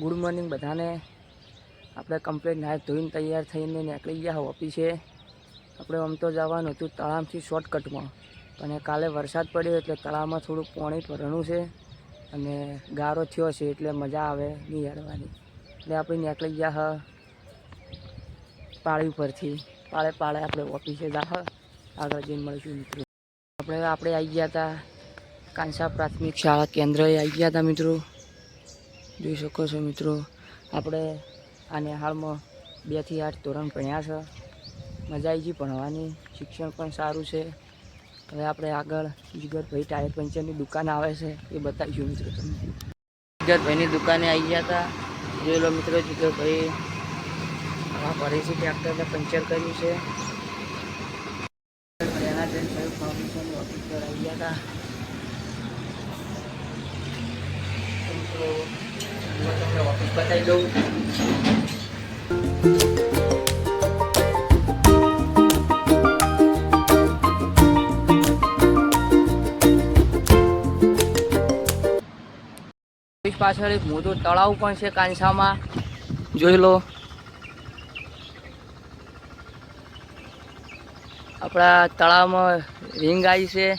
Good morning બધાને. આપણે complete નાયક ધોઈને તૈયાર થઈને નીકળી ગયા ઓફિસે. આપણે આમ તો જવાનું હતું તળાવથી શોર્ટકટમાં. પણ કાલે વરસાદ પડ્યો એટલે તળાવમાં થોડું પાણી ભરણું છે અને ગારો થયો છે એટલે મજા આવે નિહાળવાની. એટલે આપણે નીકળી ગયા હ પાળી ઉપરથી. પાળે પાળે આપણે ઓફિસે જા આગળ જઈને મળીશું મિત્રો. આપણે આપણે આવી ગયા હતા. કાંસા પ્રાથમિક શાળા કેન્દ્રએ આવી ગયા હતા મિત્રો. જોઈ શકો છો મિત્રો, આપણે આને હાલમાં બેથી આઠ ધોરણ ભણ્યા છે. મજા આવી ગઈ ભણવાની, શિક્ષણ પણ સારું છે. હવે આપણે આગળ જીગરભાઈ ટાયર પંચરની દુકાન આવે છે, એ બતાવીશું મિત્રો તમને. જીગરભાઈની દુકાને આવી ગયા હતા. જોઈ લો મિત્રો, જીગરભાઈ હવા ભરે છે ટ્રેક્ટરને પંચર કર્યું છે. એના જઈને સાહેબ ફાઉન્ડેશનની ઓફિસ આવી ગયા હતા તો હું તમને ઓફિસ બતાવી દઉં. પાછળ એક મોટું તળાવ પણ છે કાંસામાં. જોઈ લો. આપણા તળાવમાં રીંગ આવી છે.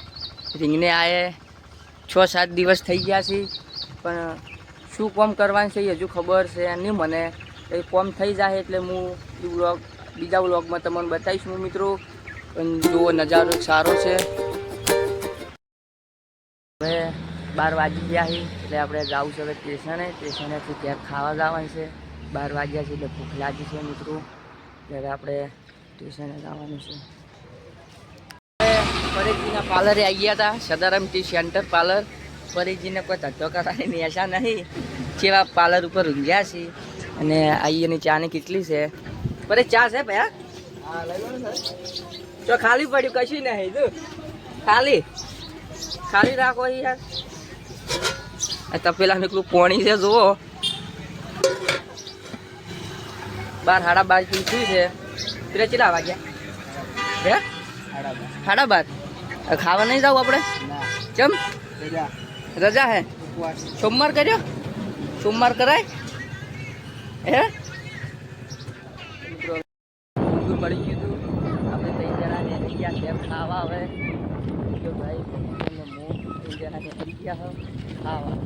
રીંગને આયે છ સાત દિવસ થઈ ગયા છે. પણ શું કોમ કરવાનું છે એ હજુ ખબર છે નહીં મને. એ કોમ થઈ જાય એટલે હું એ વ્લોગ, બીજા વ્લોગમાં તમને બતાવીશ હું મિત્રો. જુઓ નજારો સારો છે. હવે બાર વાગી ગયા છે એટલે આપણે જવું છે હવે સ્ટેશને. સ્ટેશનેથી ક્યાંક ખાવા જવાનું છે. બાર વાગ્યા છે એટલે ભૂખ લાગી છે મિત્રો. ત્યારે આપણે સ્ટેશને જવાનું છે. પરેશજીના પાર્લરે આવી ગયા હતા સદારામ ટી સેન્ટર પાર્લર. પરેશજીને કોઈ ધંધો કરવાની આશા નહીં. જેવા પાર્લર ઉપર ઊંઘ્યા છે અને આઈએની ચાની કેટલી છે? પરે ચા છે ભયા તો ખાલી પડ્યું કશું નહીં તું ખાલી. ખાલી રાખો યાર તપેલા નીકળું પોણી છે જુઓ. બાર હાડા બાર શું છે. પેલા કેટલા વાગ્યા? હે? હાડા બાર. ખાવા નહીં જાવ આપણે? ચમ? રજા હે? સોમવાર કર્યો? સોમવાર કરાય? હે? મળી ગયું આપણે ત્રણ જણા નીકળી ગયા, કેમ ખાવા આવે ભાઈ હું ત્રણ જણા નીકળી ગયા ખાવા.